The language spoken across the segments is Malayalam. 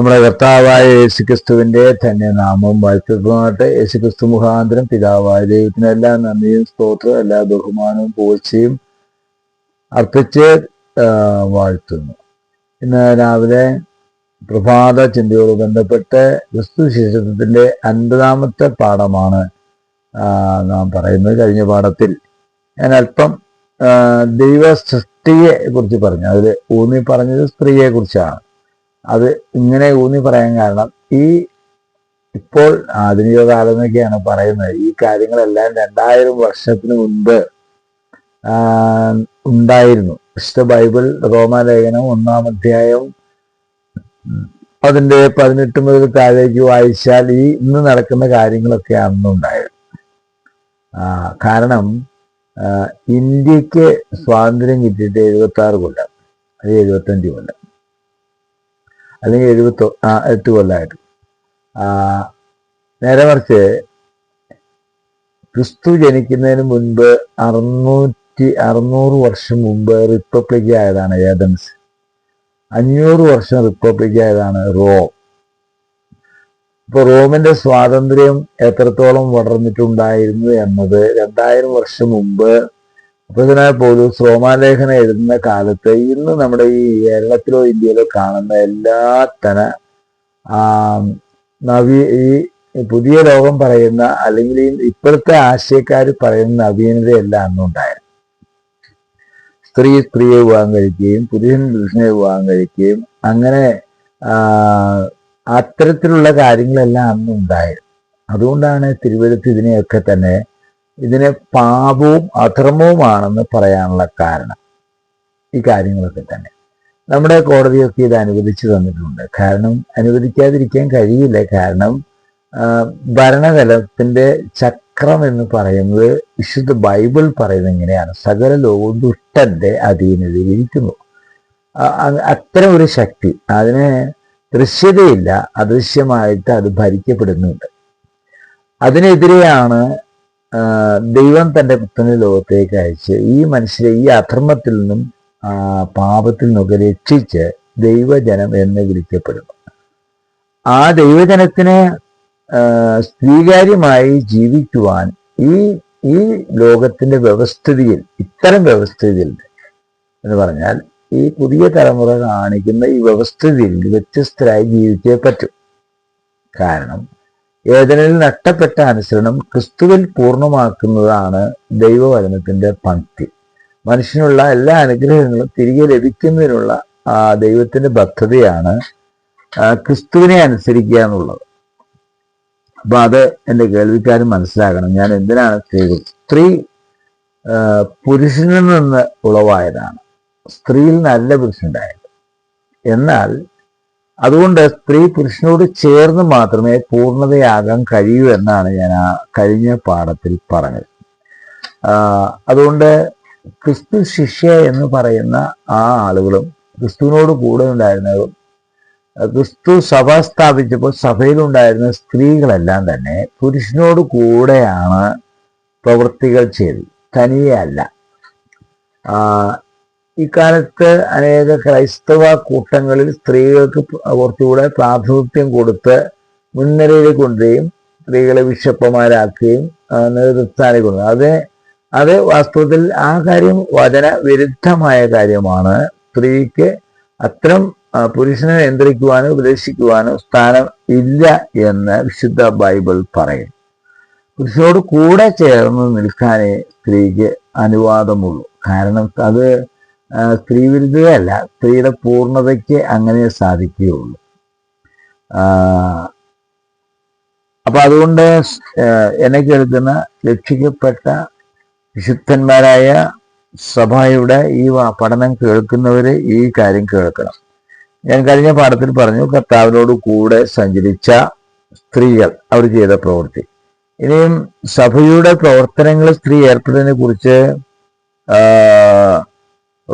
നമ്മുടെ കർത്താവായ യേശുക്രിസ്തുവിന്റെ തന്നെ നാമം വാഴ്ത്തതുമായിട്ട് യേശുക്രിസ്തു മുഖാന്തരം പിതാവായ ദൈവത്തിന് എല്ലാ നന്ദിയും സ്തോത്രവും എല്ലാ ബഹുമാനവും പൂഴ്ചയും അർപ്പിച്ച് വാഴ്ത്തുന്നു. ഇന്ന് രാവിലെ പ്രഭാത ചിന്തയോട് ബന്ധപ്പെട്ട് ക്രിസ്തു ശിശുത്വത്തിന്റെ അൻപതാമത്തെ പാഠമാണ് നാം പറയുന്നത്. കഴിഞ്ഞ പാഠത്തിൽ ഞാൻ അല്പം ദൈവ സൃഷ്ടിയെ കുറിച്ച് പറഞ്ഞു. അതിൽ ഊന്നി പറഞ്ഞത് സ്ത്രീയെ കുറിച്ചാണ് അത് ഇങ്ങനെ ഊന്നി പറയാൻ കാരണം ഈ ഇപ്പോൾ ആധുനിക കാലം എന്നൊക്കെയാണ് പറയുന്നത്. ഈ കാര്യങ്ങളെല്ലാം രണ്ടായിരം വർഷത്തിന് മുൻപ് ഉണ്ടായിരുന്നു. വിശുദ്ധ ബൈബിൾ റോമാലേഖനം ഒന്നാം അധ്യായം അതിന്റെ പതിനെട്ട് മുതൽ താഴേക്ക് വായിച്ചാൽ ഈ ഇന്ന് നടക്കുന്ന കാര്യങ്ങളൊക്കെ അന്നുണ്ടായിരുന്നു. കാരണം ഇന്ത്യയ്ക്ക് സ്വാതന്ത്ര്യം കിട്ടിയിട്ട് എഴുപത്തി ആറ് കൊല്ലം അത് എഴുപത്തഞ്ച് കൊല്ലം. അല്ലെങ്കിൽ എഴുപത്തി എട്ട് കൊല്ലമായിട്ട് നേരെ മറിച്ച് ക്രിസ്തു ജനിക്കുന്നതിന് മുൻപ് അറുന്നൂറ്റി അറുന്നൂറ് വർഷം മുമ്പ് റിപ്പബ്ലിക് ആയതാണ് ഏതൻസ് അഞ്ഞൂറ് വർഷം റിപ്പബ്ലിക് ആയതാണ് റോം. ഇപ്പൊ റോമിന്റെ സ്വാതന്ത്ര്യം എത്രത്തോളം വളർന്നിട്ടുണ്ടായിരുന്നു എന്നത് രണ്ടായിരം വർഷം മുമ്പ് അപ്പോഴതിനായ പോലും ശ്രോമാലേഖനം എഴുതുന്ന കാലത്ത് ഇന്ന് നമ്മുടെ ഈ കേരളത്തിലോ ഇന്ത്യയിലോ കാണുന്ന എല്ലാ തന ആ, നവീ ഈ പുതിയ ലോകം പറയുന്ന അല്ലെങ്കിൽ ഈ ഇപ്പോഴത്തെ ആശയക്കാർ പറയുന്ന നവീനതയെല്ലാം അന്നുണ്ടായിരുന്നു സ്ത്രീ സ്ത്രീയെ വിവാഹം കഴിക്കുകയും പുരുഷൻ പുരുഷനെ വിവാഹം കഴിക്കുകയും അങ്ങനെ അത്തരത്തിലുള്ള കാര്യങ്ങളെല്ലാം അന്നുണ്ടായിരുന്നു അതുകൊണ്ടാണ് തിരുവഴുത്ത് ഇതിനെയൊക്കെ തന്നെ ഇതിനെ പാപവും അധർമ്മവുമാണെന്ന് പറയാനുള്ള കാരണം ഈ കാര്യങ്ങളൊക്കെ തന്നെ. നമ്മുടെ കോടതിയൊക്കെ ഇത് അനുവദിച്ചു തന്നിട്ടുണ്ട്. കാരണം അനുവദിക്കാതിരിക്കാൻ കഴിയില്ല. കാരണം ഭരണതലത്തിന്റെ ചക്രം എന്ന് പറയുന്നത് വിശുദ്ധ ബൈബിൾ പറയുന്നത് ഇങ്ങനെയാണ്. സകല ലോകവും ദുഷ്ടന്റെ ആ- അത്തരം ഒരു ശക്തി അതിന് ദൃശ്യതയില്ല. അദൃശ്യമായിട്ട് അത് ഭരിക്കപ്പെടുന്നുണ്ട്. അതിനെതിരെയാണ് ദൈവം തന്റെ പുത്രനെ ലോകത്തേക്ക് അയച്ച് ഈ മനുഷ്യരെ ഈ അധർമ്മത്തിൽ നിന്നും പാപത്തിൽ നിന്നൊക്കെ രക്ഷിച്ച് ദൈവജനം എന്ന് വിളിക്കപ്പെടുന്നു. ആ ദൈവജനത്തിന് സ്വീകാര്യമായി ജീവിക്കുവാൻ ഈ ഈ ലോകത്തിന്റെ വ്യവസ്ഥിതിയിൽ ഇത്തരം വ്യവസ്ഥിതിയിൽ എന്ന് പറഞ്ഞാൽ ഈ പുതിയ തലമുറ കാണിക്കുന്ന ഈ വ്യവസ്ഥിതിയിൽ വ്യത്യസ്തരായി ജീവിച്ചേ പറ്റും. കാരണം ഏതനിൽ നഷ്ടപ്പെട്ട അനുസരണം ക്രിസ്തുവിൽ പൂർണമാക്കുന്നതാണ് ദൈവവചനത്തിന്റെ പങ്ക്തി. മനുഷ്യനുള്ള എല്ലാ അനുഗ്രഹങ്ങളും തിരികെ ലഭിക്കുന്നതിനുള്ള ദൈവത്തിന്റെ പദ്ധതിയാണ് ക്രിസ്തുവിനെ അനുസരിക്കുക എന്നുള്ളത്. അപ്പൊ അത് എന്റെ കേൾവിക്കാരും മനസ്സിലാക്കണം. ഞാൻ എന്തിനാണ് സ്ത്രീകൾ? സ്ത്രീ പുരുഷനിൽ നിന്ന് ഉളവായതാണ്. സ്ത്രീയിൽ നല്ല പുരുഷനുണ്ടായത്. എന്നാൽ അതുകൊണ്ട് സ്ത്രീ പുരുഷനോട് ചേർന്ന് മാത്രമേ പൂർണതയാകാൻ കഴിയൂ എന്നാണ് ഞാൻ ആ കഴിഞ്ഞ പാഠത്തിൽ പറഞ്ഞത്. അതുകൊണ്ട് ക്രിസ്തു ശിഷ്യ എന്ന് പറയുന്ന ആ ആളുകളും ക്രിസ്തുവിനോട് കൂടെ ഉണ്ടായിരുന്നതും ക്രിസ്തു സഭ സ്ഥാപിച്ചപ്പോൾ സഭയിലുണ്ടായിരുന്ന സ്ത്രീകളെല്ലാം തന്നെ പുരുഷനോട് കൂടെയാണ് പ്രവൃത്തികൾ ചെയ്തത്. തനിയെ അല്ല. ഇക്കാലത്ത് അനേക ക്രൈസ്തവ കൂട്ടങ്ങളിൽ സ്ത്രീകൾക്ക് കുറച്ചുകൂടെ പ്രാതിനിധ്യം കൊടുത്ത് മുൻനിരയിലേക്ക് കൊണ്ടുവരികയും സ്ത്രീകളെ ബിഷപ്പമാരാക്കുകയും ആ, നേതൃസ്ഥാനിൽ കൊണ്ടു അത് അത് വാസ്തവത്തിൽ ആ കാര്യം വചന വിരുദ്ധമായ കാര്യമാണ്. സ്ത്രീക്ക് അത്തരം പുരുഷനെ നിയന്ത്രിക്കുവാനോ ഉപദേശിക്കുവാനോ സ്ഥാനം ഇല്ല എന്ന് വിശുദ്ധ ബൈബിൾ പറയും. പുരുഷനോട് കൂടെ ചേർന്ന് നിൽക്കാനേ സ്ത്രീക്ക് അനുവാദമുള്ളൂ. കാരണം അത് സ്ത്രീ വിരുദ്ധതയല്ല സ്ത്രീയുടെ പൂർണതയ്ക്ക് അങ്ങനെ സാധിക്കുകയുള്ളൂ. അപ്പൊ അതുകൊണ്ട് എന്നെ കേൾക്കുന്ന രക്ഷിക്കപ്പെട്ട വിശുദ്ധന്മാരായ സഭയുടെ ഈ പഠനം കേൾക്കുന്നവര് ഈ കാര്യം കേൾക്കണം. ഞാൻ കഴിഞ്ഞ പാഠത്തിൽ പറഞ്ഞു കർത്താവിനോട് കൂടെ സഞ്ചരിച്ച സ്ത്രീകൾ അവർ ചെയ്ത പ്രവൃത്തി. ഇനിയും സഭയുടെ പ്രവർത്തനങ്ങൾ സ്ത്രീ ഏർപ്പെടുന്നതിനെ കുറിച്ച്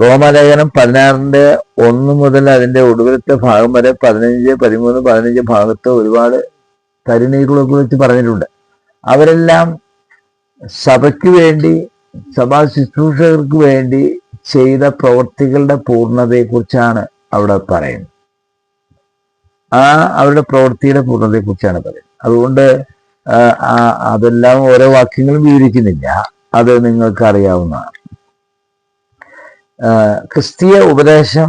റോമാലേഖനം പതിനാറിന്റെ ഒന്ന് മുതൽ അതിന്റെ ഒടുവിലത്തെ ഭാഗം വരെ പതിനഞ്ച് പതിമൂന്ന് പതിനഞ്ച് ഭാഗത്ത് ഒരുപാട് കരുണീകളെ കുറിച്ച് പറഞ്ഞിട്ടുണ്ട്. അവരെല്ലാം സഭയ്ക്ക് വേണ്ടി സഭാ ശുശ്രൂഷകർക്ക് വേണ്ടി ചെയ്ത പ്രവൃത്തികളുടെ പൂർണതയെക്കുറിച്ചാണ് അവിടെ പറയുന്നത്. ആ അവരുടെ പ്രവൃത്തിയുടെ പൂർണതയെക്കുറിച്ചാണ് പറയുന്നത്. അതുകൊണ്ട് അതെല്ലാം ഓരോ വാക്യങ്ങളും വിവരിക്കുന്നില്ല. അത് നിങ്ങൾക്ക് അറിയാവുന്നതാണ് ക്രിസ്തീയ ഉപദേശം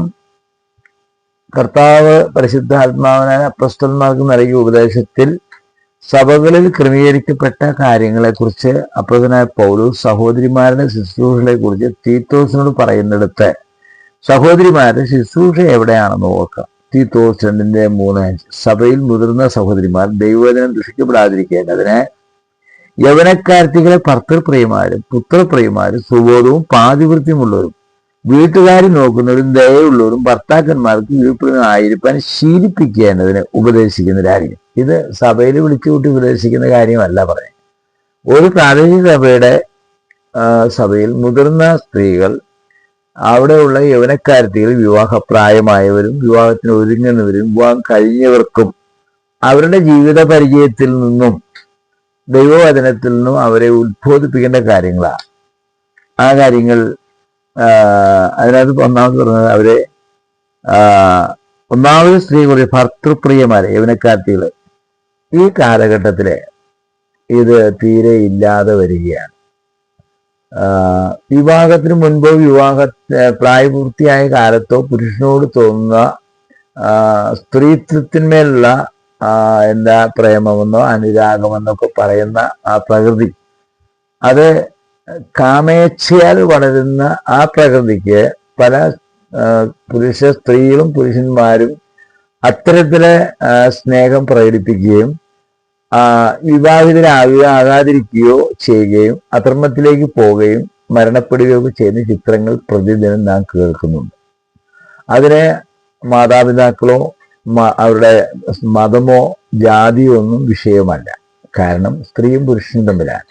കർത്താവ് പരിശുദ്ധാത്മാവിനായ അപ്രസ്തന്മാർക്ക് നൽകിയ ഉപദേശത്തിൽ സഭകളിൽ ക്രമീകരിക്കപ്പെട്ട കാര്യങ്ങളെക്കുറിച്ച് അപ്രസനായ പൗലൂസ് സഹോദരിമാരുടെ ശുശ്രൂഷകളെ കുറിച്ച് തീത്തോസിനോട് പറയുന്നിടത്ത് സഹോദരിമാരുടെ ശുശ്രൂഷ എവിടെയാണെന്ന് നോക്കാം തീത്തോസ് രണ്ടിന്റെ മൂന്ന് സഭയിൽ മുതിർന്ന സഹോദരിമാർ ദൈവവചനം ദുഷിക്കപ്പെടാതിരിക്കേണ്ടതിന് യവനക്കാർത്തികളെ ഭർത്തൃപ്രിയമാരും പുത്രപ്രിയമാരും സുബോധവും പാതിവൃത്യമുള്ളവരും വീട്ടുകാരി നോക്കുന്നവരും ദയയുള്ളവരും ഭർത്താക്കന്മാർക്ക് കീഴ്പ്പെടുന്നതായിരിക്കാൻ ശീലിപ്പിക്കേണ്ടതിന് ഉപദേശിക്കുന്നവരായിരിക്കും ഇത് സഭയിൽ വിളിച്ചു കൂട്ടി ഉപദേശിക്കുന്ന കാര്യമല്ല പറയാം ഒരു പ്രാദേശിക സഭയുടെ സഭയിൽ മുതിർന്ന സ്ത്രീകൾ അവിടെയുള്ള യൗവനക്കാരത്തികൾ വിവാഹപ്രായമായവരും വിവാഹത്തിന് ഒരുങ്ങുന്നവരും വിവാഹം കഴിഞ്ഞവർക്കും അവരുടെ ജീവിത പരിചയത്തിൽ നിന്നും ദൈവവചനത്തിൽ നിന്നും അവരെ ഉത്ബോധിപ്പിക്കേണ്ട കാര്യങ്ങളാണ്. ആ കാര്യങ്ങൾ അതിനകത്ത് ഒന്നാമത് പറഞ്ഞത് അവരെ ഒന്നാമത് സ്ത്രീ കുറിച്ച് ഭർത്തൃപ്രിയമാരെ യവനക്കാർത്തികൾ ഈ കാലഘട്ടത്തിൽ ഇത് തീരെ ഇല്ലാതെ വരികയാണ്. വിവാഹത്തിന് മുൻപോ വിവാഹ പ്രായപൂർത്തിയായ കാലത്തോ പുരുഷനോട് തോന്നുന്ന സ്ത്രീത്വത്തിന്മേലുള്ള എന്താ പ്രേമമെന്നോ അനുരാഗമെന്നൊക്കെ പറയുന്ന ആ പ്രകൃതി. അത് കാമേച്ഛയാൽ വളരുന്ന ആ പ്രകൃതിക്ക് പല പുരുഷ സ്ത്രീകളും പുരുഷന്മാരും അത്തരത്തിലെ സ്നേഹം പ്രകടിപ്പിക്കുകയും ആകാതിരിക്കുകയോ ചെയ്യുകയും അധർമ്മത്തിലേക്ക് പോവുകയും മരണപ്പെടുകയോ ചെയ്യുന്ന ചിത്രങ്ങൾ പ്രതിദിനം നാം കേൾക്കുന്നുണ്ട്. അതിനെ മാതാപിതാക്കളോ അവരുടെ മതമോ ജാതിയോ ഒന്നും വിഷയമല്ല. കാരണം സ്ത്രീയും പുരുഷനും തമ്മിലാണ്.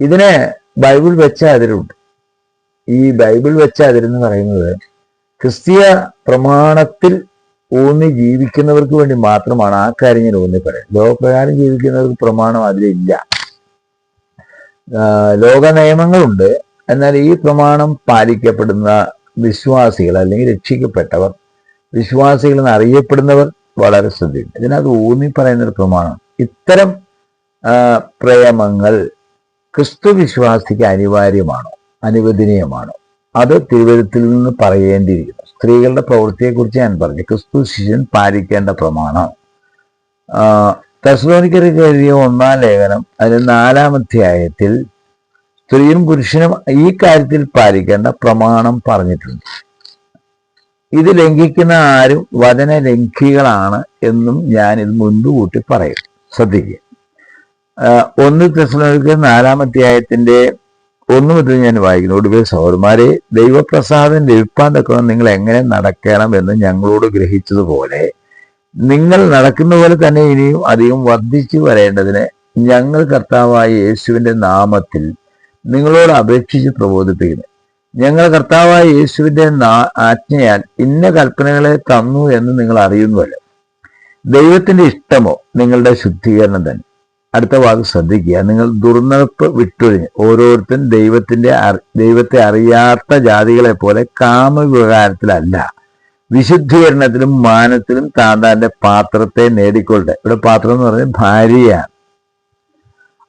ഇതിന് ബൈബിൾ വെച്ച അതിരുണ്ട് ഈ ബൈബിൾ വെച്ച അതിരെന്ന് പറയുന്നത് ക്രിസ്തീയ പ്രമാണത്തിൽ ഊന്നി ജീവിക്കുന്നവർക്ക് വേണ്ടി മാത്രമാണ് ആ കാര്യം ഞാൻ ഊന്നി പറയുന്നത്. ലോകപ്രകാരം ജീവിക്കുന്നവർക്ക് പ്രമാണം അതിലില്ല ലോക നിയമങ്ങളുണ്ട്. എന്നാൽ ഈ പ്രമാണം പാലിക്കപ്പെടുന്ന വിശ്വാസികൾ അല്ലെങ്കിൽ രക്ഷിക്കപ്പെട്ടവർ വിശ്വാസികൾ എന്ന് അറിയപ്പെടുന്നവർ വളരെ ശ്രദ്ധിക്കും ഇതിനകത്ത് ഊന്നി പറയുന്ന ഒരു പ്രമാണം. ഇത്തരം പ്രേമങ്ങൾ ക്രിസ്തു വിശ്വാസിക്ക് അനിവാര്യമാണോ? അനുവദനീയമാണോ? അത് തിരുവഴുത്തിൽ നിന്ന് പറയേണ്ടിയിരിക്കുന്നു. സ്ത്രീകളുടെ പ്രവൃത്തിയെക്കുറിച്ച് ഞാൻ പറഞ്ഞു. ക്രിസ്തു ശിഷ്യൻ പാലിക്കേണ്ട പ്രമാണം. തെസ്ലോനിക്കർക്ക് കഴിയ ഒന്നാം ലേഖനം അതിന് നാലാം അധ്യായത്തിൽ സ്ത്രീയും പുരുഷനും ഈ കാര്യത്തിൽ പാലിക്കേണ്ട പ്രമാണം പറഞ്ഞിട്ടുണ്ട്. ഇത് ലംഘിക്കുന്ന ആരും വചന ലംഘികളാണ് എന്നും ഞാൻ ഇത് മുൻപ് കൂട്ടി പറയും. ശ്രദ്ധിക്കുക. ഒന്ന് തെസ്ലോനിക്ക് നാലാമധ്യായത്തിന്റെ ഒന്ന് മുതൽ ഞാൻ വായിക്കുന്നു. ഒടുവിൽ സൗരന്മാരെ ദൈവപ്രസാദം ലഭിപ്പാൻ തക്കണം നിങ്ങൾ എങ്ങനെ നടക്കണം എന്ന് ഞങ്ങളോട് ഗ്രഹിച്ചതുപോലെ നിങ്ങൾ നടക്കുന്ന പോലെ തന്നെ ഇനിയും അധികം വർദ്ധിച്ചു വരേണ്ടതിന് ഞങ്ങൾ കർത്താവായ യേശുവിന്റെ നാമത്തിൽ നിങ്ങളോട് അപേക്ഷിച്ച് പ്രബോധിപ്പിക്കുന്നു. ഞങ്ങൾ കർത്താവായ യേശുവിന്റെ ആജ്ഞയാൽ ഇന്ന കൽപ്പനകളെ തന്നു എന്ന് നിങ്ങൾ അറിയുന്നുവല്ലോ. ദൈവത്തിന്റെ ഇഷ്ടമോ നിങ്ങളുടെ ശുദ്ധീകരണം തന്നെ? അടുത്ത വാക്ക് ശ്രദ്ധിക്കുക. നിങ്ങൾ ദുർനടപ്പ് വിട്ടൊഴിഞ്ഞ് ഓരോരുത്തൻ ദൈവത്തിന്റെ ദൈവത്തെ അറിയാത്ത ജാതികളെ പോലെ കാമവികാരത്തിലല്ല. വിശുദ്ധീകരണത്തിലും മാനത്തിലും താന്താന്റെ പാത്രത്തെ നേടിക്കൊള്ളട്ടെ. ഇവിടെ പാത്രം എന്ന് പറഞ്ഞാൽ ഭാര്യയാണ്.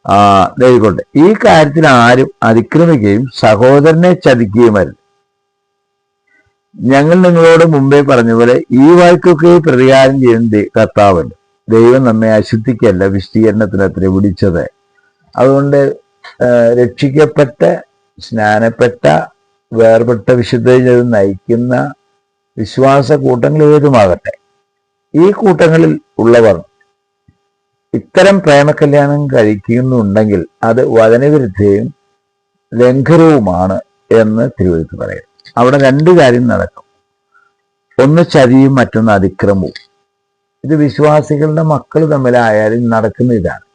ആ നേടിക്കൊള്ളട്ടെ. ഈ കാര്യത്തിൽ ആരും അതിക്രമിക്കുകയും സഹോദരനെ ചതിക്കുകയും ചതിക്കുകയുമല്ല ഞങ്ങൾ നിങ്ങളോട് മുമ്പേ പറഞ്ഞ പോലെ ഈ വായ്ക്കൊക്കെ പ്രതികാരം ചെയ്യുന്ന കർത്താവുണ്ട്. ദൈവം നമ്മെ അശുദ്ധിക്കല്ല വിശദീകരണത്തിന് അത്ര വിളിച്ചത്. അതുകൊണ്ട് രക്ഷിക്കപ്പെട്ട സ്നാനപ്പെട്ട വേർപെട്ട വിശുദ്ധ നയിക്കുന്ന വിശ്വാസ കൂട്ടങ്ങൾ ഏതുമാകട്ടെ ഈ കൂട്ടങ്ങളിൽ ഉള്ളവർ ഇത്തരം പ്രേമകല്യാണം കഴിക്കുന്നുണ്ടെങ്കിൽ അത് വചനവിരുദ്ധയും ലംഘനവുമാണ് എന്ന് തിരുവഴുത്ത് പറയും അവിടെ രണ്ട് കാര്യം നടക്കും. ഒന്ന് ചതിയും മറ്റൊന്ന് അതിക്രമവും. ഇത് വിശ്വാസികളുടെ മക്കൾ തമ്മിലായാലും നടക്കുന്ന ഇതാണ്.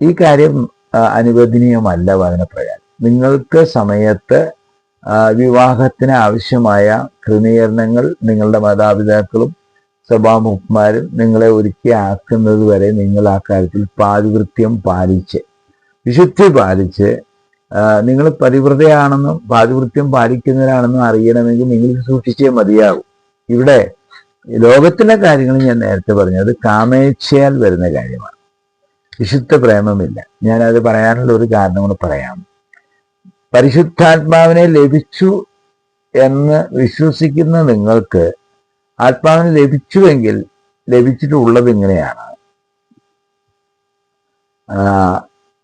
ഈ കാര്യം അനുവദനീയമല്ല വചനപ്രകാരം. നിങ്ങൾക്ക് സമയത്ത് വിവാഹത്തിന് ആവശ്യമായ ക്രമീകരണങ്ങൾ നിങ്ങളുടെ മാതാപിതാക്കളും സഭാമുഖന്മാരും നിങ്ങളെ ഒരുക്കി ആക്കുന്നത് വരെ നിങ്ങൾ ആ കാര്യത്തിൽ പാതിവൃത്യം പാലിച്ച് വിശുദ്ധി പാലിച്ച് നിങ്ങൾ പരിവൃതയാണെന്നും പാതിവൃത്യം പാലിക്കുന്നവരാണെന്നും അറിയണമെങ്കിൽ നിങ്ങൾ സൂക്ഷിച്ചേ മതിയാകും ഇവിടെ ലോകത്തിലെ കാര്യങ്ങൾ ഞാൻ നേരത്തെ പറഞ്ഞത് കാമേച്ഛയാൽ വരുന്ന കാര്യമാണ്. വിശുദ്ധ പ്രേമമില്ല. ഞാനത് പറയാനുള്ള ഒരു കാരണം കൂടെ പറയാം. പരിശുദ്ധാത്മാവിനെ ലഭിച്ചു എന്ന് വിശ്വസിക്കുന്ന നിങ്ങൾക്ക് ആത്മാവിനെ ലഭിച്ചുവെങ്കിൽ ലഭിച്ചിട്ടുള്ളത് ഇങ്ങനെയാണ്.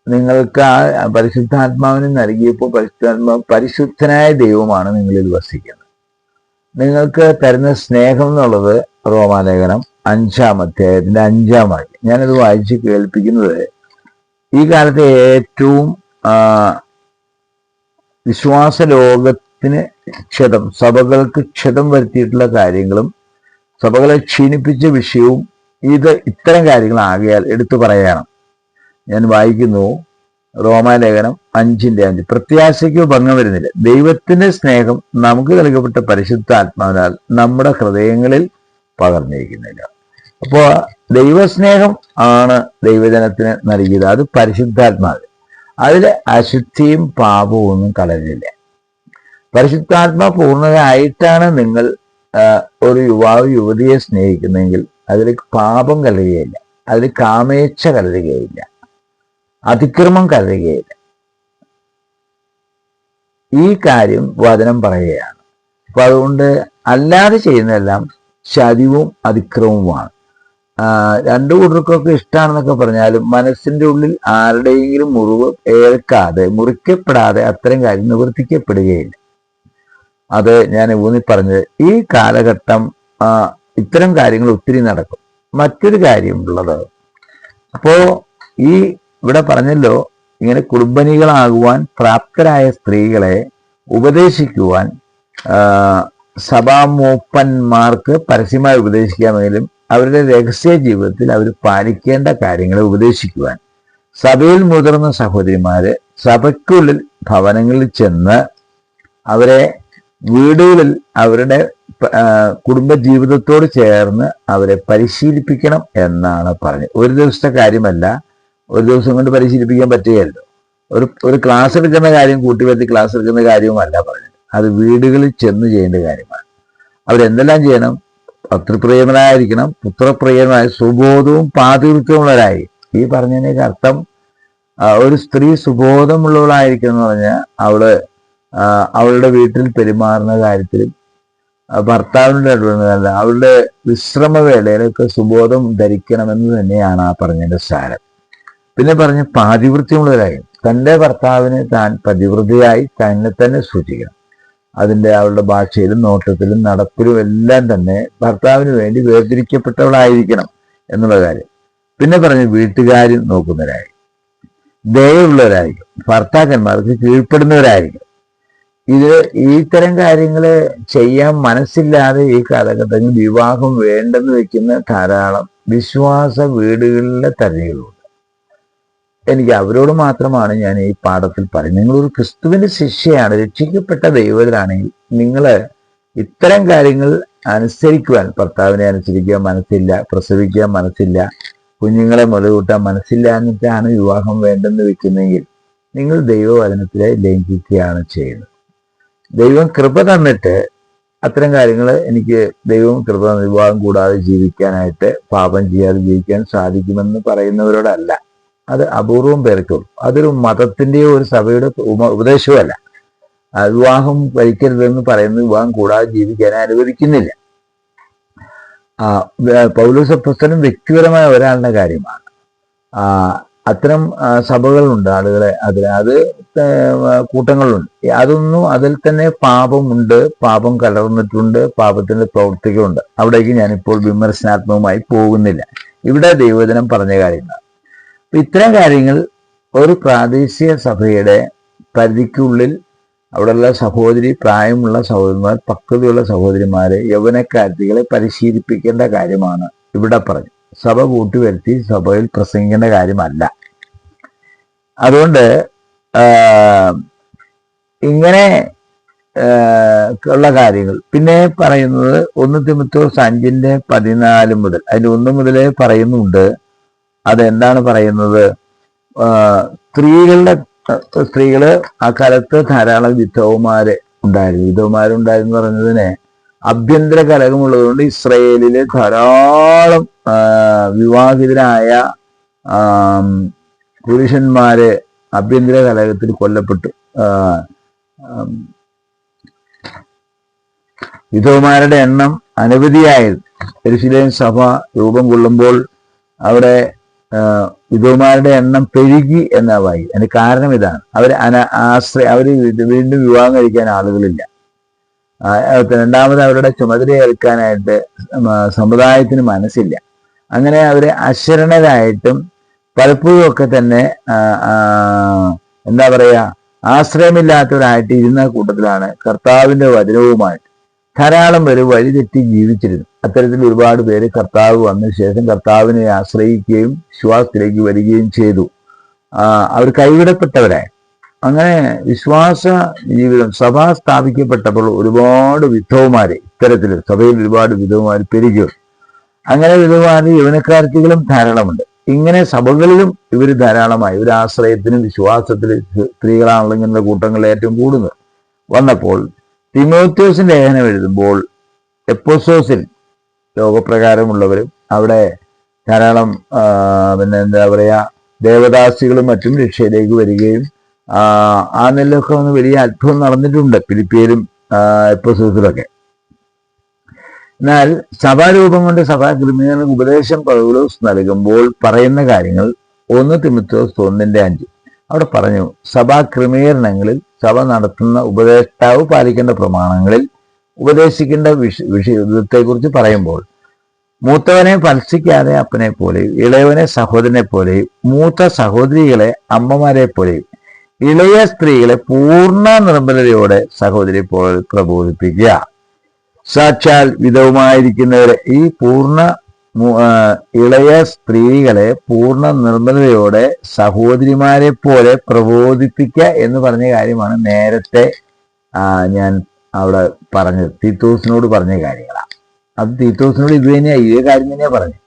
നിങ്ങൾക്ക് ആ പരിശുദ്ധാത്മാവിനെ നൽകിയപ്പോൾ പരിശുദ്ധാത്മാവ് പരിശുദ്ധനായ ദൈവമാണ് നിങ്ങളിൽ വസിക്കുന്നത്. നിങ്ങൾക്ക് തരുന്ന സ്നേഹം എന്നുള്ളത് റോമാലേഖനം അഞ്ചാം അധ്യായത്തിന്റെ അഞ്ചാം വാക്യം. ഞാനത് വായിച്ച് കേൾപ്പിക്കുന്നത് ഈ കാലത്തെ ഏറ്റവും വിശ്വാസ ലോകത്തിന് ക്ഷതം സഭകൾക്ക് ക്ഷതം വരുത്തിയിട്ടുള്ള കാര്യങ്ങളും സഭകളെ ക്ഷീണിപ്പിച്ച വിഷയവും ഇത് ഇത്തരം കാര്യങ്ങളാകയാൽ എടുത്തു പറയണം. ഞാൻ വായിക്കുന്നു. റോമാലേഖനം അഞ്ചിന്റെ അഞ്ച്. പ്രത്യാശയ്ക്ക് ഭംഗം വരുന്നില്ല. ദൈവത്തിന്റെ സ്നേഹം നമുക്ക് നൽകപ്പെട്ട പരിശുദ്ധ ആത്മാവിനാൽ നമ്മുടെ ഹൃദയങ്ങളിൽ പകർന്നിരിക്കുന്നില്ല. അപ്പോ ദൈവസ്നേഹം ആണ് ദൈവജനത്തിന് നൽകിയത്. അത് പരിശുദ്ധാത്മാവ് അതിൽ അശുദ്ധിയും പാപവും ഒന്നും കലരില്ല പരിശുദ്ധാത്മാ പൂർണതയായിട്ടാണ് നിങ്ങൾ ഒരു യുവാവ് യുവതിയെ സ്നേഹിക്കുന്നെങ്കിൽ അതിൽ പാപം കലരുകയില്ല. അതിൽ കാമേച്ഛ കലരുകയില്ല. അതിക്രമം കരുതുകയില്ല ഈ കാര്യം വചനം പറയുകയാണ്. അപ്പൊ അതുകൊണ്ട് അല്ലാതെ ചെയ്യുന്നതെല്ലാം ശരിവും അതിക്രമവുമാണ്. രണ്ടു കൂട്ടർക്കൊക്കെ ഇഷ്ടമാണെന്നൊക്കെ പറഞ്ഞാലും മനസ്സിന്റെ ഉള്ളിൽ ആരുടെയെങ്കിലും മുറിവ് ഏൽക്കാതെ മുറിക്കപ്പെടാതെ അത്തരം കാര്യം നിവർത്തിക്കപ്പെടുകയില്ല. അത് ഞാൻ ഊന്നി പറഞ്ഞത്. ഈ കാലഘട്ടം ഇത്തരം കാര്യങ്ങൾ ഒത്തിരി നടക്കും. മറ്റൊരു കാര്യമുള്ളത് അപ്പോ ഈ ഇവിടെ പറഞ്ഞല്ലോ ഇങ്ങനെ കുടുംബനികളാകുവാൻ പ്രാപ്തരായ സ്ത്രീകളെ ഉപദേശിക്കുവാൻ സഭാമൂപ്പന്മാർക്ക് പരസ്യമായി ഉപദേശിക്കാമെങ്കിലും അവരുടെ രഹസ്യ ജീവിതത്തിൽ അവർ പാലിക്കേണ്ട കാര്യങ്ങളെ ഉപദേശിക്കുവാൻ. സഭയിൽ മുതിർന്ന സഹോദരിമാര് സഭയ്ക്കുള്ളിൽ ഭവനങ്ങളിൽ ചെന്ന് അവരെ വീടുകളിൽ അവരുടെ കുടുംബ ജീവിതത്തോട് ചേർന്ന് അവരെ പരിശീലിപ്പിക്കണം എന്നാണ് പറഞ്ഞത്. ഒരു ദിവസത്തെ കാര്യമല്ല ഒരു ദിവസം കൊണ്ട് പരിശീലിപ്പിക്കാൻ പറ്റുകയല്ലോ. ഒരു ഒരു ക്ലാസ് എടുക്കുന്ന കാര്യം കൂട്ടിവരുത്തി ക്ലാസ് എടുക്കുന്ന കാര്യവുമല്ല പറഞ്ഞത്. അത് വീടുകളിൽ ചെന്ന് ചെയ്യേണ്ട കാര്യമാണ്. അവരെന്തെല്ലാം ചെയ്യണം? പത്രപ്രിയമനായിരിക്കണം പുത്രപ്രിയമായ സുബോധവും പാതിവൃത്യമുള്ളവരായി. ഈ പറഞ്ഞതിനൊക്കെ അർത്ഥം ഒരു സ്ത്രീ സുബോധമുള്ളവളായിരിക്കും എന്ന് പറഞ്ഞാൽ അവൾ അവളുടെ വീട്ടിൽ പെരുമാറുന്ന കാര്യത്തിലും ഭർത്താവിന്റെ ഇടപെടുന്നതല്ല അവളുടെ വിശ്രമവേളയിലൊക്കെ സുബോധം ധരിക്കണമെന്ന് തന്നെയാണ് ആ പറഞ്ഞതിന്റെ സാരം. പിന്നെ പറഞ്ഞ് പാതിവൃത്യമുള്ളവരായി തന്റെ ഭർത്താവിനെ താൻ പതിവൃതയായി തന്നെ തന്നെ സൂക്ഷിക്കണം. അതിന്റെ അവളുടെ ഭാഷയിലും നോട്ടത്തിലും നടപ്പിലും എല്ലാം തന്നെ ഭർത്താവിന് വേണ്ടി വേർതിരിക്കപ്പെട്ടവളായിരിക്കണം എന്നുള്ള കാര്യം. പിന്നെ പറഞ്ഞ് വീട്ടുകാരും നോക്കുന്നവരായി. ദയുള്ളവരായിരിക്കും ഭർത്താക്കന്മാർക്ക് കീഴ്പ്പെടുന്നവരായിരിക്കും. ഇത് ഇത്തരം കാര്യങ്ങൾ ചെയ്യാൻ മനസ്സില്ലാതെ ഈ കാലഘട്ടങ്ങളിൽ വിവാഹം വേണ്ടെന്ന് വെക്കുന്ന ധാരാളം വിശ്വാസ വീടുകളിലെ തരകളുണ്ട് എനിക്ക് അവരോട് മാത്രമാണ് ഞാൻ ഈ പാഠത്തിൽ പറയുന്നത്. നിങ്ങളൊരു ക്രിസ്തുവിന്റെ ശിഷ്യയാണ് രക്ഷിക്കപ്പെട്ട ദൈവത്തിലാണെങ്കിൽ നിങ്ങൾ ഇത്തരം കാര്യങ്ങൾ അനുസരിക്കുവാൻ ഭർത്താവിനെ അനുസരിക്കാൻ മനസ്സില്ല പ്രസവിക്കാൻ മനസ്സില്ല കുഞ്ഞുങ്ങളെ മുലകൂട്ടാൻ മനസ്സില്ല എന്നിട്ടാണ് വിവാഹം വേണ്ടെന്ന് വെക്കുന്നതെങ്കിൽ നിങ്ങൾ ദൈവവചനത്തിലെ ലംഘിക്കുകയാണ് ചെയ്യുന്നത്. ദൈവം കൃപ തന്നിട്ട് അത്തരം കാര്യങ്ങൾ എനിക്ക് ദൈവം കൃപ വിവാഹം കൂടാതെ ജീവിക്കാനായിട്ട് പാപം ചെയ്യാതെ ജീവിക്കാൻ സാധിക്കുമെന്ന് പറയുന്നവരോടല്ല. അത് അപൂർവം പേർക്കുള്ളൂ അതൊരു മതത്തിന്റെയോ ഒരു സഭയുടെ ഉപദേശമല്ല വിവാഹം കഴിക്കരുതെന്ന് പറയുന്നത് വിവാഹം കൂടാതെ ജീവിക്കാൻ അനുവദിക്കുന്നില്ല. ആ വ- വ്യക്തിപരമായ ഒരാളുടെ കാര്യമാണ്. അത്തരം സഭകളുണ്ട് ആളുകളെ അതിൽ. അത് കൂട്ടങ്ങളുണ്ട്. അതൊന്നും അതിൽ തന്നെ പാപമുണ്ട് പാപം കലർന്നിട്ടുണ്ട് പാപത്തിന്റെ പ്രവർത്തികളുണ്ട് അവിടേക്ക് ഞാനിപ്പോൾ വിമർശനാത്മകമായി പോകുന്നില്ല. ഇവിടെ ദൈവജനം പറഞ്ഞ കാര്യങ്ങൾ അപ്പൊ ഇത്തരം കാര്യങ്ങൾ ഒരു പ്രാദേശിക സഭയുടെ പരിധിക്കുള്ളിൽ അവിടെയുള്ള സഹോദരി പ്രായമുള്ള സഹോദരിമാർ പക്വതയുള്ള സഹോദരിമാരെ യൗവനക്കാരികളെ പരിശീലിപ്പിക്കേണ്ട കാര്യമാണ് ഇവിടെ പറഞ്ഞു സഭ കൂട്ടിവരുത്തി സഭയിൽ പ്രസംഗിക്കേണ്ട കാര്യമല്ല. അതുകൊണ്ട് ഇങ്ങനെ ഉള്ള കാര്യങ്ങൾ. പിന്നെ പറയുന്നത് ഒന്ന് തിമത്തോസ് അഞ്ചിന്റെ പതിനാല് മുതൽ അതിൽ ഒന്ന് മുതലേ പറയുന്നുണ്ട്. അതെന്താണ് പറയുന്നത്? സ്ത്രീകളുടെ സ്ത്രീകൾ ആ കാലത്ത് ധാരാളം വിധവമാര് ഉണ്ടായിരുന്നു. വിധവമാരുണ്ടായിരുന്നു പറഞ്ഞതിനെ ആഭ്യന്തര കലകമുള്ളതുകൊണ്ട് ഇസ്രയേലിൽ ധാരാളം വിവാഹിതരായ പുരുഷന്മാര് ആഭ്യന്തര കലകത്തിൽ കൊല്ലപ്പെട്ടു. വിധവമാരുടെ എണ്ണം അനവധിയായിരുന്നു പരിശീലന സഭ രൂപം കൊള്ളുമ്പോൾ അവിടെ വിധവമാരുടെ എണ്ണം പെരുകി എന്നാ വായി അതിന് കാരണം ഇതാണ്. അവർ അന ആശ്രയ അവർ വീണ്ടും വിവാഹം കഴിക്കാൻ ആളുകളില്ല. രണ്ടാമത് അവരുടെ ചുമതല ഏൽക്കാനായിട്ട് സ- സമുദായത്തിന് മനസ്സില്ല. അങ്ങനെ അവർ അശരണരായിട്ടും പലപ്പോഴും ഒക്കെ തന്നെ എന്താ പറയാ ആശ്രയമില്ലാത്തവരായിട്ട് ഇരുന്ന കൂട്ടത്തിലാണ് കർത്താവിന്റെ വചനവുമായിട്ട് ധാരാളം പേര് വഴിതെറ്റി ജീവിച്ചിരുന്നു. അത്തരത്തിൽ ഒരുപാട് പേര് കർത്താവ് വന്ന ശേഷം കർത്താവിനെ ആശ്രയിക്കുകയും വിശ്വാസത്തിലേക്ക് വരികയും ചെയ്തു. അവർ കൈവിടപ്പെട്ടവരായി. അങ്ങനെ വിശ്വാസ ജീവിതം സഭ സ്ഥാപിക്കപ്പെട്ടപ്പോൾ ഒരുപാട് വിധവമാര് ഇത്തരത്തിൽ സഭയിൽ ഒരുപാട് വിധവമാര് പെരുകി അങ്ങനെ വിധവമാര് യൗവനക്കാർത്തികളും ധാരാളമുണ്ട്. ഇങ്ങനെ സഭകളിലും ഇവർ ധാരാളമായി. ഒരു ആശ്രയത്തിനും വിശ്വാസത്തിലും സ്ത്രീകളാണല്ലോ ഇങ്ങനെയുള്ള കൂട്ടങ്ങളിൽ ഏറ്റവും കൂടുന്നത്. വന്നപ്പോൾ തിമോത്യോസിന്റെ ലേഖനം എഴുതുമ്പോൾ എപ്പോസോസിൽ ലോകപ്രകാരമുള്ളവരും അവിടെ ധാരാളം പിന്നെ എന്താ പറയാ ദേവദാസികളും മറ്റും രക്ഷയിലേക്ക് വരികയും ആ, നെല്ലൊക്കെ ഒന്ന് വലിയ അത്ഭുതം നടന്നിട്ടുണ്ട് ഫിലിപ്പിയിലും എപ്പോസോസിലൊക്കെ എന്നാൽ സഭാരൂപം കൊണ്ട് സഭാ ക്രിമിനൽ ഉപദേശം പൗലോസ് നൽകുമ്പോൾ പറയുന്ന കാര്യങ്ങൾ ഒന്ന് തിമിത്തോസ് ഒന്നിന്റെ അഞ്ച്. അവിടെ പറഞ്ഞു സഭാ ക്രമീകരണങ്ങളിൽ സഭ നടത്തുന്ന ഉപദേഷ്ടാവ് പാലിക്കേണ്ട പ്രമാണങ്ങളിൽ ഉപദേശിക്കേണ്ട വിഷ വിഷയത്തെക്കുറിച്ച് പറയുമ്പോൾ മൂത്തവനെ പത്സിക്കാതെ അപ്പനെ പോലെയും ഇളയവനെ സഹോദരനെ പോലെയും മൂത്ത സഹോദരികളെ അമ്മമാരെ പോലെയും ഇളയ സ്ത്രീകളെ പൂർണ നിർമ്മലതയോടെ സഹോദരി പോലെ പ്രബോധിപ്പിക്കുക. സാക്ഷാൽ വിധവുമായിരിക്കുന്നവരെ ഈ പൂർണ ഇളയ സ്ത്രീകളെ പൂർണ നിർമ്മലതയോടെ സഹോദരിമാരെ പോലെ പ്രബോധിപ്പിക്കുക എന്ന് പറഞ്ഞ കാര്യമാണ് നേരത്തെ ഞാൻ അവിടെ പറഞ്ഞത്. തീത്തോസിനോട് പറഞ്ഞ കാര്യങ്ങളാണ് അത് തീത്തോസിനോട് ഇത് തന്നെയാണ് ഇതേ കാര്യം തന്നെയാ പറഞ്ഞത്.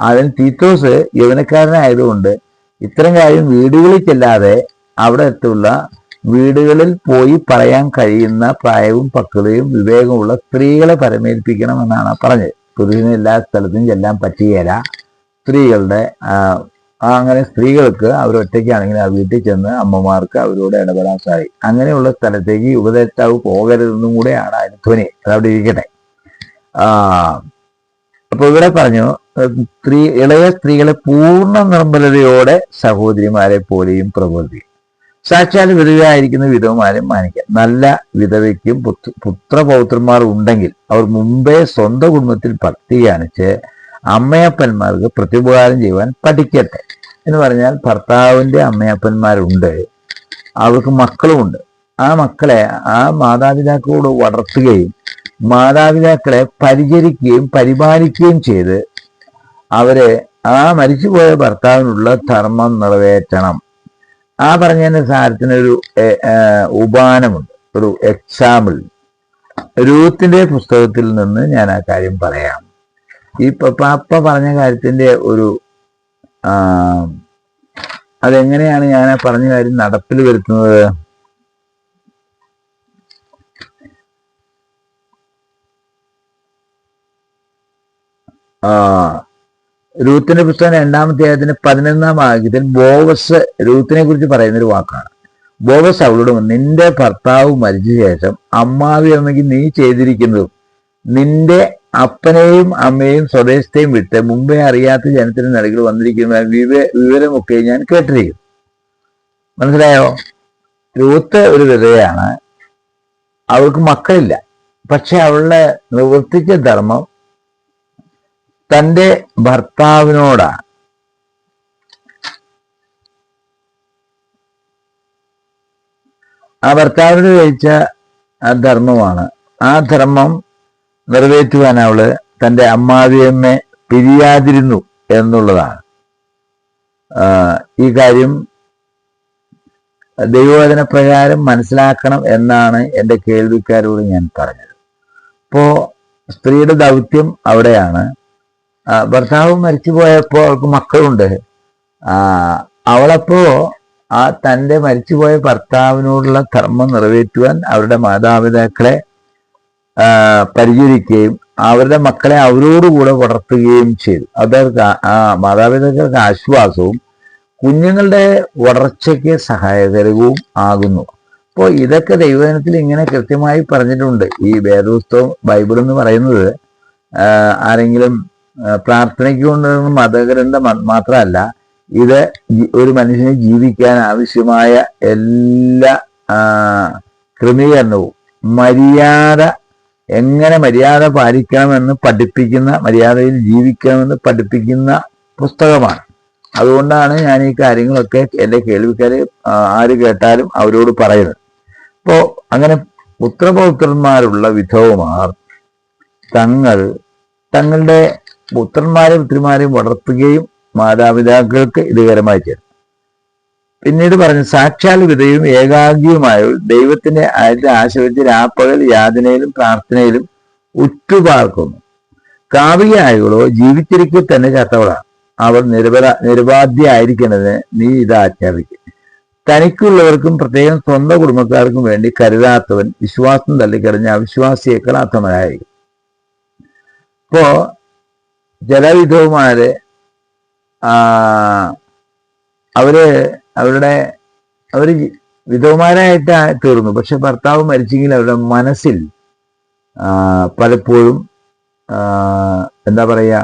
അതിന് തീത്തോസ് യൗവനക്കാരനായതുകൊണ്ട് ഇത്തരം കാര്യം വീടുകളിൽ ചെല്ലാതെ അവിടെ എത്തുള്ള വീടുകളിൽ പോയി പറയാൻ കഴിയുന്ന പ്രായവും പക്വതയും വിവേകമുള്ള സ്ത്രീകളെ പരമേൽപ്പിക്കണം എന്നാണ് പറഞ്ഞത്. പുരുഷന് എല്ലാ സ്ഥലത്തും ചെല്ലാൻ പറ്റുകയില്ല സ്ത്രീകളുടെ അങ്ങനെ സ്ത്രീകൾക്ക് അവർ ഒറ്റയ്ക്കാണെങ്കിൽ ആ വീട്ടിൽ ചെന്ന് അമ്മമാർക്ക് അവരോട് ഇടപെടാൻ സാധിക്കും. അങ്ങനെയുള്ള സ്ഥലത്തേക്ക് ഉപദേഷ്ടാവ് പോകരുതെന്നും കൂടെയാണ് അതിന് ധ്വനി. അതവിടെ ഇരിക്കട്ടെ. അപ്പൊ ഇവിടെ പറഞ്ഞു സ്ത്രീ ഇളയ സ്ത്രീകളെ പൂർണ നിർമ്മലതയോടെ സഹോദരിമാരെ പോലെയും പ്രകൃതി. സാക്ഷാൽ വിധവയായിരിക്കുന്ന വിധവമാരെ മാനിക്കാം. നല്ല വിധവയ്ക്കും പുത്ര പുത്രപൗത്രന്മാർ ഉണ്ടെങ്കിൽ അവർ മുമ്പേ സ്വന്തം കുടുംബത്തിൽ ഭക്തി കാണിച്ച് അമ്മയപ്പന്മാർക്ക് പ്രത്യുപകാരം ചെയ്യുവാൻ പഠിക്കട്ടെ. എന്ന് പറഞ്ഞാൽ ഭർത്താവിന്റെ അമ്മയപ്പന്മാരുണ്ട്. അവർക്ക് മക്കളുമുണ്ട്. ആ മക്കളെ ആ മാതാപിതാക്കളോട് വളർത്തുകയും മാതാപിതാക്കളെ പരിചരിക്കുകയും പരിപാലിക്കുകയും ചെയ്ത് അവരെ ആ മരിച്ചുപോയ ഭർത്താവിനുള്ള ധർമ്മം നിറവേറ്റണം. ആ പറഞ്ഞതിന് സാരത്തിന് ഒരു ഉപാനമുണ്ട് ഒരു എക്സാമ്പിൾ രൂത്തിന്റെ പുസ്തകത്തിൽ നിന്ന് ഞാൻ ആ കാര്യം പറയാം. ഈ പാപ്പ പറഞ്ഞ കാര്യത്തിന്റെ ഒരു അതെങ്ങനെയാണ് ഞാൻ ആ പറഞ്ഞ കാര്യം നടപ്പിൽ വരുത്തുന്നത്? ആ രൂത്തിന്റെ പുസ്തകം രണ്ടാമത്തെ അധ്യായത്തിന്റെ പതിനൊന്നാം ആഗ്യത്തിൽ ബോവസ് രൂത്തിനെ കുറിച്ച് പറയുന്ന ഒരു വാക്കാണ്. ബോവസ് അവളോട് നിന്റെ ഭർത്താവ് മരിച്ച ശേഷം അമ്മാവി അമ്മയ്ക്ക് നീ ചെയ്തിരിക്കുന്നതും നിന്റെ അപ്പനെയും അമ്മയും സ്വദേശത്തെയും വിട്ട് മുമ്പേ അറിയാത്ത ജനത്തിന് നടുകൾ വന്നിരിക്കുന്ന വിവ വിവരമൊക്കെ ഞാൻ കേട്ടിരിക്കും. മനസ്സിലായോ? രൂത്ത് ഒരു വിധയാണ് അവൾക്ക് മക്കളില്ല. പക്ഷെ അവളുടെ നിവർത്തിച്ച ധർമ്മം തന്റെ ഭർത്താവിനോടാണ് ആ ഭർത്താവിന് കഴിച്ച ആ ധർമ്മമാണ്. ആ ധർമ്മം നിറവേറ്റുവാൻ അവൾ തന്റെ അമ്മാവിയമ്മെ പിരിയാതിരുന്നു എന്നുള്ളതാണ്. ഈ കാര്യം ദൈവവചന പ്രകാരം മനസ്സിലാക്കണം എന്നാണ് എന്റെ കേൾവിക്കാരോട് ഞാൻ പറഞ്ഞത്. അപ്പോൾ സ്ത്രീയുടെ ദൗത്യം അവിടെയാണ്. ഭർത്താവ് മരിച്ചു പോയപ്പോൾ അവൾക്ക് മക്കളുണ്ട്. അവളപ്പോ ആ തന്റെ മരിച്ചുപോയ ഭർത്താവിനോടുള്ള ധർമ്മം നിറവേറ്റുവാൻ അവരുടെ മാതാപിതാക്കളെ പരിചരിക്കുകയും അവരുടെ മക്കളെ അവരോടുകൂടെ വളർത്തുകയും ചെയ്തു. അതവർക്ക് മാതാപിതാക്കൾക്ക് ആശ്വാസവും കുഞ്ഞുങ്ങളുടെ വളർച്ചയ്ക്ക് സഹായകരവും ആകുന്നു. അപ്പോൾ ഇതൊക്കെ ദൈവജനത്തിൽ ഇങ്ങനെ കൃത്യമായി പറഞ്ഞിട്ടുണ്ട്. ഈ വേദപുസ്തകം ബൈബിൾ എന്ന് പറയുന്നത് ആരെങ്കിലും പ്രാർത്ഥനയ്ക്ക് കൊണ്ടുവരുന്ന മതഗ്രന്ഥം മാത്രമല്ല ഇത് ഒരു മനുഷ്യനെ ജീവിക്കാൻ ആവശ്യമായ എല്ലാ ക്രമീകരണവും. മര്യാദ എങ്ങനെ മര്യാദ പാലിക്കണമെന്ന് പഠിപ്പിക്കുന്ന മര്യാദയിൽ ജീവിക്കണമെന്ന് പഠിപ്പിക്കുന്ന പുസ്തകമാണ്. അതുകൊണ്ടാണ് ഞാൻ ഈ കാര്യങ്ങളൊക്കെ എന്റെ കേൾവിക്കാരെ ആര് കേട്ടാലും അവരോട് പറയുന്നത്. അപ്പോ അങ്ങനെ പുത്രപൗത്രന്മാരുള്ള വിധവമാർ തങ്ങൾ തങ്ങളുടെ പുത്രന്മാരെയും പുത്രിമാരെയും വളർത്തുകയും മാതാപിതാക്കൾക്ക് ഇതുകരമായി ചേരും പിന്നീട് പറഞ്ഞു സാക്ഷാൽ വിധയും ഏകാഗ്രിയുമായ ദൈവത്തിന്റെ ആയിട്ട് ആശ്രയിച്ച് രാപ്പകൽ യാതനയിലും പ്രാർത്ഥനയിലും ഉറ്റുപാർക്കുന്നു. കാവികയായകളോ ജീവിച്ചിരിക്കെ തന്നെ ചത്തവളാണ്. അവർ നിരപര നിരപാധ്യായിരിക്കുന്നതിന് നീ ഇത് ആജ്ഞാപിക്കും. തനിക്കുള്ളവർക്കും പ്രത്യേകം സ്വന്തം കുടുംബക്കാർക്കും വേണ്ടി കരുതാത്തവൻ വിശ്വാസം തള്ളിക്കറിഞ്ഞ അവിശ്വാസിയേക്കാൾ അർത്ഥമനായിരിക്കും ഇപ്പോ ചില വിധവുമാര് ആ അവർ അവരുടെ അവർ വിധവുമാരായിട്ട് തീർന്നു. പക്ഷെ ഭർത്താവ് മരിച്ചെങ്കിൽ അവരുടെ മനസ്സിൽ പലപ്പോഴും എന്താ പറയുക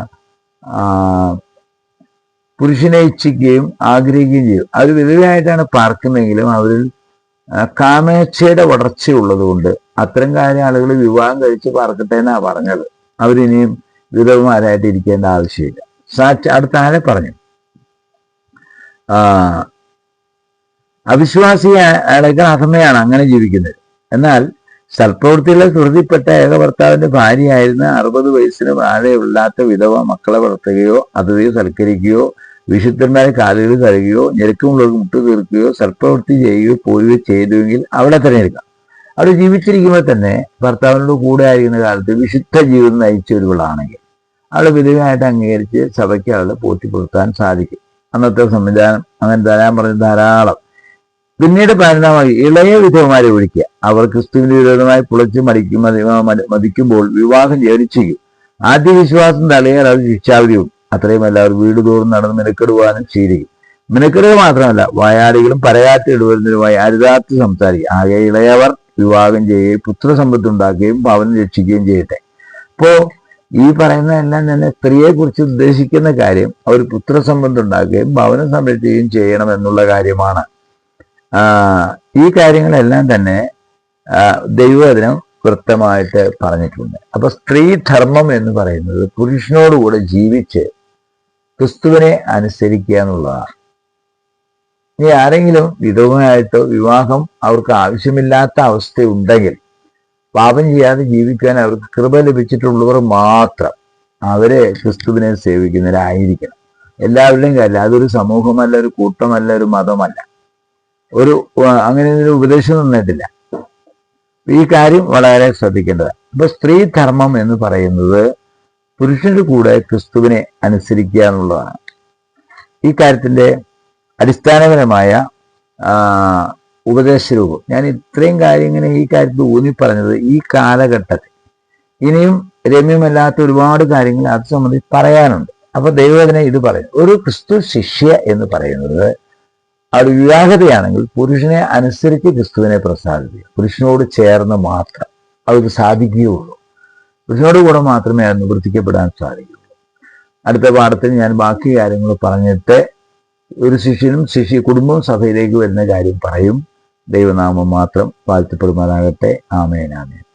പുരുഷനെ ഇച്ഛിക്കുകയും ആഗ്രഹിക്കുകയും ചെയ്യും. അവർ വിധവയായിട്ടാണ് പാർക്കുന്നതെങ്കിലും അവരിൽ കാമേച്ഛയുടെ വളർച്ചയുള്ളതുകൊണ്ട് അത്തരം കാര്യം ആളുകൾ വിവാഹം കഴിച്ച് പാർക്കട്ടെ എന്നാ പറഞ്ഞത്. അവരിനിയും വിധവമാരായിട്ട് ഇരിക്കേണ്ട ആവശ്യമില്ല. സാക്ഷ അടുത്ത ആരെ പറഞ്ഞു. ആ അവിശ്വാസി അയാൾക്ക് അധമയാണ് അങ്ങനെ ജീവിക്കുന്നത്. എന്നാൽ സൽപ്രവൃത്തിയിലെ ശ്രുതിപ്പെട്ട ഏക ഭർത്താവിന്റെ ഭാര്യയായിരുന്ന അറുപത് വയസ്സിന് താഴെയുള്ളാത്ത വിധവ മക്കളെ വളർത്തുകയോ അതിഥിയെ സൽക്കരിക്കുകയോ വിശുദ്ധന്മാരെ കാലുകൾ കഴുകുകയോ ഞെരുക്കമുള്ളവർക്ക് മുട്ടു തീർക്കുകയോ സൽപ്രവൃത്തി ചെയ്യുകയോ പോവുകയോ ചെയ്തുവെങ്കിൽ അവളെ തിരഞ്ഞെടുക്കാം. അവിടെ ജീവിച്ചിരിക്കുമ്പോൾ തന്നെ ഭർത്താവിനോട് കൂടെ ആയിരിക്കുന്ന കാലത്ത് വിശുദ്ധ ജീവിതം നയിച്ച ഒരുവളാണെങ്കിൽ അവളെ വിധവയായിട്ട് അംഗീകരിച്ച് സഭയ്ക്ക് അവളെ പോറ്റിപ്പുറത്താൻ സാധിക്കും. അന്നത്തെ സംവിധാനം അങ്ങനെ തരാൻ പറഞ്ഞ ധാരാളം. പിന്നീട് പരിണാമമായി ഇളയ വിധവമാരെ ഒഴിക്കുക അവർ ക്രിസ്തുവിന് വിരോധമായി പുളച്ച് മടിക്കും മതി- മതി- മതിക്കുമ്പോൾ വിവാഹം ജനിച്ചിരിക്കും ആദ്യ വിശ്വാസം തള്ളിയാൽ അവർ ശിക്ഷാവിധിയും അത്രയുമല്ല അവർ വീട് തോറും നടന്ന് മിനക്കെടുവാനും ശീലിക്കും. മിനക്കെടുക മാത്രമല്ല വയാളികളും പരയാറ്റി ഇടുവരുന്നതിനുമായി അരുതാത്ത് സംസാരിക്കും. ആകെ ഇളയവർ വിവാഹം ചെയ്യുകയും പുത്രസമ്പത്ത് ഉണ്ടാക്കുകയും ഭവനം രക്ഷിക്കുകയും ചെയ്യട്ടെ. അപ്പോ ഈ പറയുന്ന എല്ലാം തന്നെ സ്ത്രീയെ കുറിച്ച് ഉദ്ദേശിക്കുന്ന കാര്യം അവർ പുത്രസമ്പത്ത് ഉണ്ടാക്കുകയും ഭവനം സംരക്ഷിക്കുകയും ചെയ്യണം എന്നുള്ള കാര്യമാണ്. ഈ കാര്യങ്ങളെല്ലാം തന്നെ ദൈവവചനം കൃത്യമായിട്ട് പറഞ്ഞിട്ടുണ്ട്. അപ്പൊ സ്ത്രീ ധർമ്മം എന്ന് പറയുന്നത് പുരുഷനോടുകൂടെ ജീവിച്ച് ക്രിസ്തുവിനെ അനുസരിക്കുക എന്നുള്ളതാണ്. ഇനി ആരെങ്കിലും വിധവമായിട്ടോ വിവാഹം അവർക്ക് ആവശ്യമില്ലാത്ത അവസ്ഥയുണ്ടെങ്കിൽ പാപം ചെയ്യാതെ ജീവിക്കാൻ അവർക്ക് കൃപ ലഭിച്ചിട്ടുള്ളവർ മാത്രം അവരെ ക്രിസ്തുവിനെ സേവിക്കുന്നവരായിരിക്കണം. എല്ലാവരുടെയും കാര്യം അതൊരു സമൂഹമല്ല ഒരു കൂട്ടമല്ല ഒരു മതമല്ല. ഒരു അങ്ങനെ ഒരു ഉപദേശം തന്നിട്ടില്ല. ഈ കാര്യം വളരെ ശ്രദ്ധിക്കേണ്ടതാണ്. അപ്പൊ സ്ത്രീ ധർമ്മം എന്ന് പറയുന്നത് പുരുഷന്റെ കൂടെ ക്രിസ്തുവിനെ അനുസരിക്കുക എന്നുള്ളതാണ്. ഈ കാര്യത്തിന്റെ അടിസ്ഥാനപരമായ ഉപദേശരൂപം. ഞാൻ ഇത്രയും കാര്യം ഇങ്ങനെ ഈ കാര്യത്തിൽ ഊന്നി പറഞ്ഞത് ഈ കാലഘട്ടത്തിൽ. ഇനിയും രമ്യമല്ലാത്ത ഒരുപാട് കാര്യങ്ങൾ അത് സംബന്ധിച്ച് പറയാനുണ്ട്. അപ്പൊ ദൈവവേദന ഇത് പറയും ഒരു ക്രിസ്തു ശിഷ്യ എന്ന് പറയുന്നത് അവിടെ വിവാഹതയാണെങ്കിൽ പുരുഷനെ അനുസരിച്ച് ക്രിസ്തുവിനെ പ്രസാദിക്കുക പുരുഷനോട് ചേർന്ന് മാത്രം അവർക്ക് സാധിക്കുകയുള്ളൂ. പുരുഷനോട് കൂടെ മാത്രമേ അത് നിവർത്തിക്കപ്പെടാൻ സാധിക്കുകയുള്ളൂ. അടുത്ത പാഠത്തിൽ ഞാൻ ബാക്കി കാര്യങ്ങൾ പറഞ്ഞിട്ട് ഒരു ശിഷ്യനും ശിഷ്യ കുടുംബവും സഭയിലേക്ക് വരുന്ന കാര്യം പറയും. ദൈവനാമം മാത്രം വാഴ്ത്തപ്പെടുമാറാകട്ടെ ആമേൻ.